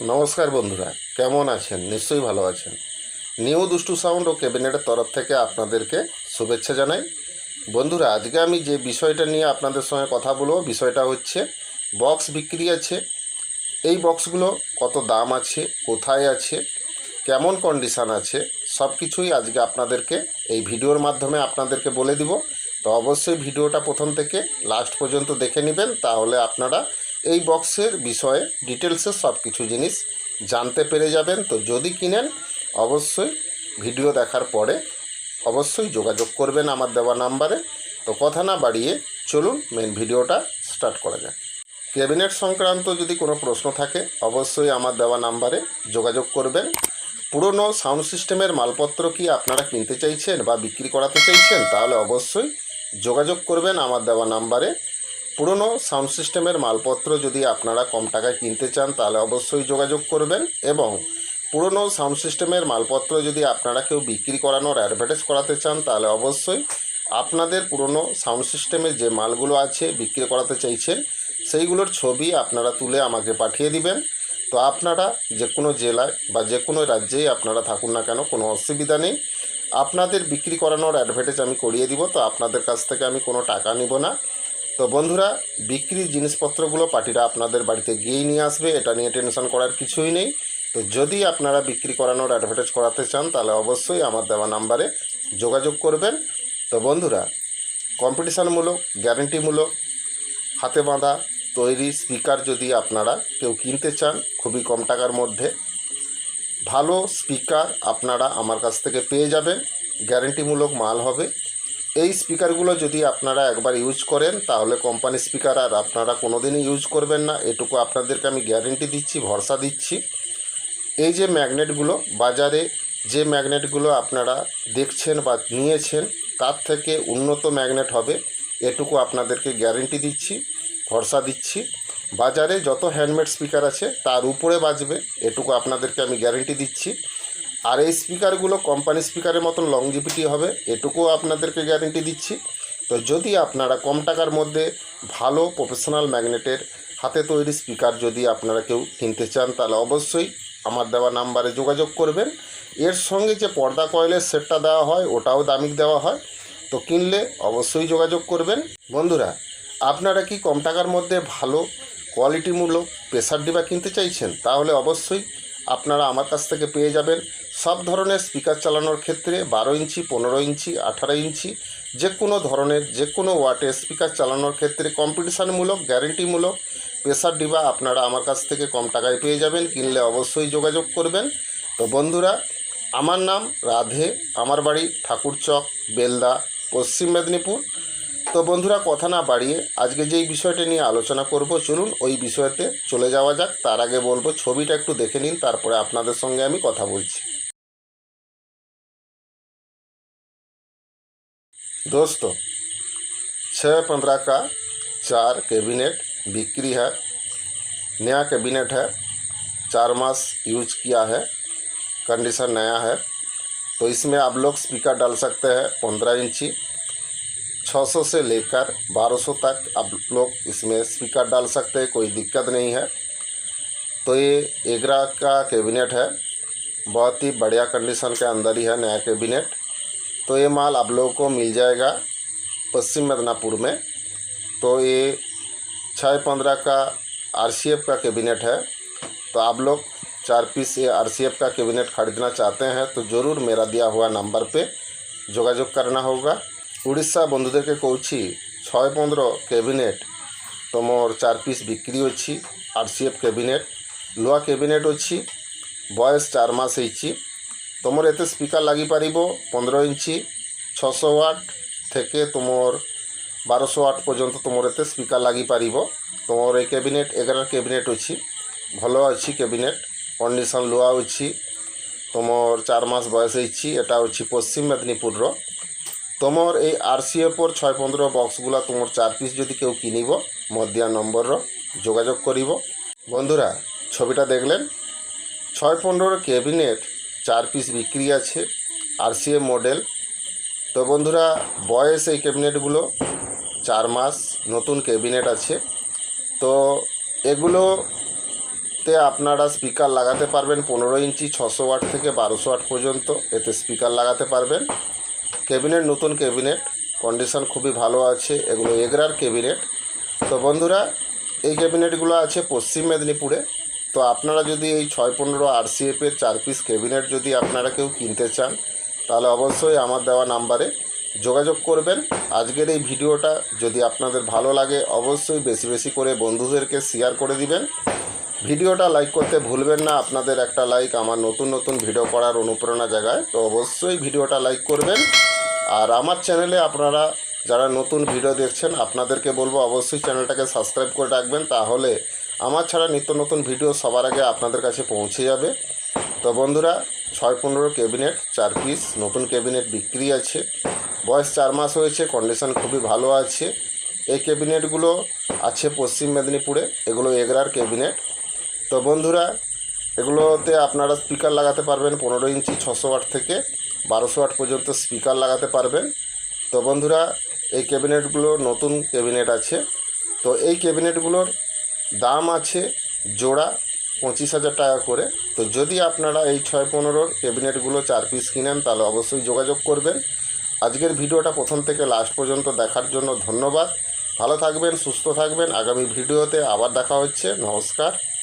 নমস্কার বন্ধুরা, কেমন আছেন? নিশ্চয়ই ভালো আছেন। নিউ দুষ্টু সাউন্ড ও ক্যাবিনেটের তরফ থেকে আপনাদেরকে শুভেচ্ছা জানাই। বন্ধুরা, আজকে আমি যে বিষয়টা নিয়ে আপনাদের সঙ্গে কথা বলব, বিষয়টা হচ্ছে বক্স বিক্রি আছে। এই বক্সগুলো কত দাম আছে, কোথায় আছে, কেমন কন্ডিশান আছে সব কিছুই আজকে আপনাদেরকে এই ভিডিওর মাধ্যমে আপনাদেরকে বলে দিব। তো অবশ্যই ভিডিওটা প্রথম থেকে লাস্ট পর্যন্ত দেখে নেবেন, তাহলে আপনারা এই বক্সের বিষয়ে ডিটেলসে সব কিছু জিনিস জানতে পেরে যাবেন। তো যদি কিনেন, অবশ্যই ভিডিও দেখার পরে অবশ্যই যোগাযোগ করবেন আমার দেওয়া নাম্বারে তো কথা না বাড়িয়ে চলুন মেন ভিডিওটা স্টার্ট করা যাক। ক্যাবিনেট সংক্রান্ত যদি কোনো প্রশ্ন থাকে, অবশ্যই আমার দেওয়া নাম্বারে যোগাযোগ করবেন। পুরনো সাউন্ড সিস্টেমের মালপত্র কি আপনারা কিনতে চাইছেন বা বিক্রি করাতে চাইছেন, তাহলে অবশ্যই যোগাযোগ করবেন আমার দেওয়া নাম্বারে পুরনো সাউন্ড সিস্টেমের মালপত্র যদি আপনারা কম টাকায় কিনতে চান, তাহলে অবশ্যই যোগাযোগ করবেন এবং পুরনো সাউন্ড সিস্টেমের মালপত্র যদি আপনারা কেউ বিক্রি করানোর অ্যাডভার্টাইজ করাতে চান, তাহলে অবশ্যই আপনাদের পুরনো সাউন্ড সিস্টেমের যে মালগুলো আছে বিক্রি করাতে চাইছেন, সেইগুলোর ছবি আপনারা তুলে আমাকে পাঠিয়ে দিবেন। তো আপনারা যে কোনো জেলায় বা যে কোনো রাজ্যেই আপনারা থাকুন না কেন, কোনো অসুবিধা নেই। আপনাদের বিক্রি করানোর অ্যাডভার্টাইজ আমি করিয়ে দিব, তো আপনাদের কাছ থেকে আমি কোনো টাকা নিব না। তো বন্ধুরা, বিক্রির জিনিসপত্রগুলো পার্টিরা আপনাদের বাড়িতে গিয়েই নিয়ে আসবে, এটা নিয়ে টেনশন করার কিছুই নেই। তো যদি আপনারা বিক্রি করানোর অ্যাডভার্টাইজ করাতে চান, তাহলে অবশ্যই আমার দেওয়া নাম্বারে যোগাযোগ করবেন। তো বন্ধুরা কম্পিটিশানমূলক গ্যারেন্টিমূলক হাতে বাঁধা, তৈরি স্পিকার যদি আপনারা কেউ কিনতে চান, খুবই কম টাকার মধ্যে, ভালো স্পিকার আপনারা আমার কাছ থেকে পেয়ে যাবেন। গ্যারেন্টিমূলক মাল হবে। এই স্পিকারগুলো যদি আপনারা একবার ইউজ করেন, তাহলে কোম্পানি স্পিকার আর আপনারা কোনো দিনই ইউজ করবেন না। এটুকু আপনাদেরকে আমি গ্যারেন্টি দিচ্ছি, ভরসা দিচ্ছি। এই যে ম্যাগনেটগুলো বাজারে যে ম্যাগনেটগুলো আপনারা দেখছেন বা নিয়েছেন, তার থেকে উন্নত ম্যাগনেট হবে, এটুকু আপনাদেরকে গ্যারেন্টি দিচ্ছি, ভরসা দিচ্ছি। বাজারে যত হ্যান্ডমেড স্পিকার আছে, তার উপরে বাজবে, এটুকু আপনাদেরকে আমি গ্যারেন্টি দিচ্ছি। আর এই স্পিকারগুলো কোম্পানি স্পিকারের মতন লংজিভিটি হবে এটুকুও আপনাদেরকে গ্যারেন্টি দিচ্ছি। তো যদি আপনারা কম টাকার মধ্যে ভালো প্রফেশনাল ম্যাগনেটের হাতে তৈরি স্পিকার যদি আপনারা কেউ কিনতে চান, তাহলে অবশ্যই আমার দেওয়া নাম্বারে যোগাযোগ করবেন। এর সঙ্গে যে পর্দা কয়েলের সেটটা দেওয়া হয়, ওটাও দামিক দেওয়া হয়। তো কিনলে অবশ্যই যোগাযোগ করবেন। বন্ধুরা, আপনারা কি কম টাকার মধ্যে ভালো কোয়ালিটিমূলক প্রেসার ডিবা কিনতে চাইছেন? তাহলে অবশ্যই আপনারা আমার কাছ থেকে পেয়ে যাবেন। সব ধরনের স্পিকার চালানোর ক্ষেত্রে বারো ইঞ্চি, পনেরো ইঞ্চি, আঠারো ইঞ্চি, যে কোনো ধরনের, যে কোনো ওয়াটের স্পিকার চালানোর ক্ষেত্রে কম্পিটিশানমূলক, গ্যারেন্টিমূলক প্রেসার ডিবা আপনারা আমার কাছ থেকে কম টাকায় পেয়ে যাবেন, কিনলে অবশ্যই যোগাযোগ করবেন। তো বন্ধুরা, আমার নাম রাধে, আমার বাড়ি ঠাকুরচক বেলদা, পশ্চিম মেদিনীপুর। তো বন্ধুরা, কথা না বাড়িয়ে আজকে যেই বিষয়টা নিয়ে আলোচনা করব, চলুন ওই বিষয়তে চলে যাওয়া যাক। তার আগে বলব, ছবিটা একটু দেখে নিন, তারপরে আপনাদের সঙ্গে আমি কথা বলছি। दोस्तों छः पंद्रह का चार कैबिनेट बिक्री है, नया कैबिनेट है, चार मास यूज़ किया है, कंडीशन नया है तो इसमें आप लोग स्पीकर डाल सकते हैं पंद्रह इंची 600 से लेकर 1200 तक आप लोग इसमें स्पीकर डाल सकते हैं, कोई दिक्कत नहीं है। तो ये एग्रा का कैबिनेट है, बहुत ही बढ़िया कंडीशन के अंदर ही है नया कैबिनेट। तो ये माल आप लोगों को मिल जाएगा पश्चिम मदनापुर में। तो ये छः पंद्रह का आरसीएफ का कैबिनेट है। तो आप लोग चार पीस ये आरसीएफ का कैबिनेट खरीदना चाहते हैं तो ज़रूर मेरा दिया हुआ नंबर पे जोगाजोग करना होगा। उड़ीसा बंधुदे के कौची छः पंद्रह कैबिनेट तो मोर चार पीस बिक्री अच्छी आर सी एफ़ कैबिनेट लुआ कैबिनेट अच्छी बयस चार হয়েছি তোমার এতে স্পিকার লাগিপারিব পনেরো ইঞ্চি ছশো ওয়াট থেকে তোমার বারোশো ওয়াট পর্যন্ত তোমার এতে স্পিকার লাগিপারিব তোমার এই ক্যাবিনেট এগারো ক্যাবিনেট অছি ଭଲ ଅଛି କ୍ୟାବିନେଟ୍ କଣ୍ଡିସନ୍ ଲୁଆ ଅଛି ତୁମର ଚାରି ମାସ ବୟସ ହେଇଛି ଏଟା ହେଉଛି ପଶ୍ଚିମ ମେଦିନୀପୁରର তোমার এই আর সি এফর ছয় পনেরো বক্সগুলো তোমার চার পিস যদি কেউ কিনিব মধ্যিয়া নম্বরর যোগাযোগ করিব বন্ধুরা ছবিটা দেখলেন ছয় পনেরোর ক্যাবিনেট চার পিস বিক্রি আছে আর সি এফ মডেল তো বন্ধুরা, বয়স এই ক্যাবিনেটগুলো চার মাস, নতুন ক্যাবিনেট আছে। তো এগুলো তে আপনারা স্পিকার লাগাতে পারবেন পনেরো ইঞ্চি, ছশো ওয়াট থেকে বারোশো ওয়াট পর্যন্ত। এতে স্পিকার লাগাতে পারবেন। ক্যাবিনেট, নতুন ক্যাবিনেট কন্ডিশন খুবই ভালো আছে। এগুলো এগরার ক্যাবিনেট। তো বন্ধুরা, এই ক্যাবিনেটগুলো আছে পশ্চিম মেদিনীপুরে। তো আপনারা যদি এই ছয় পনেরো আরসিএফের চার পিস ক্যাবিনেট যদি আপনারা কেউ কিনতে চান, তাহলে অবশ্যই আমার দেওয়া নাম্বারে যোগাযোগ করবেন। আজকের এই ভিডিওটা যদি আপনাদের ভালো লাগে, অবশ্যই বেশি বেশি করে বন্ধুদেরকে শেয়ার করে দিবেন। ভিডিওটা লাইক করতে ভুলবেন না, আপনাদের একটা লাইক আমার নতুন নতুন ভিডিও করার অনুপ্রেরণা জায়গায় তো অবশ্যই ভিডিওটা লাইক করবেন। আর আমার চ্যানেলে আপনারা যারা নতুন ভিডিও দেখছেন, আপনাদেরকে বলব অবশ্যই চ্যানেলটাকে সাবস্ক্রাইব করে রাখবেন, তাহলে আমার ছাড়া নিত্য নতুন ভিডিও সবার আগে আপনাদের কাছে পৌঁছে যাবে। তো বন্ধুরা, ছয় পনেরো ক্যাবিনেট, চার পিস নতুন ক্যাবিনেট বিক্রি আছে। বয়স চার মাস হয়েছে কন্ডিশন খুবই ভালো আছে। এই ক্যাবিনেটগুলো আছে পশ্চিম মেদিনীপুরে, এগুলো এগরার ক্যাবিনেট। তো বন্ধুরা, এগুলোতে আপনারা স্পিকার লাগাতে পারবেন পনেরো ইঞ্চি, ছশো ওয়াট থেকে বারোশো ওয়াট পর্যন্ত স্পিকার লাগাতে পারবেন। তো বন্ধুরা, এই ক্যাবিনেটগুলো নতুন ক্যাবিনেট আছে। তো এই ক্যাবিনেটগুলোর দাম আছে জোড়া পঁচিশ হাজার টাকা করে। তো যদি আপনারা এই ছয় পনেরোর ক্যাবিনেটগুলো চার পিস কিনেন, তাহলে অবশ্যই যোগাযোগ করবেন। আজকের ভিডিওটা প্রথম থেকে লাস্ট পর্যন্ত দেখার জন্য ধন্যবাদ। ভালো থাকবেন, সুস্থ থাকবেন। আগামী ভিডিওতে আবার দেখা হচ্ছে। নমস্কার।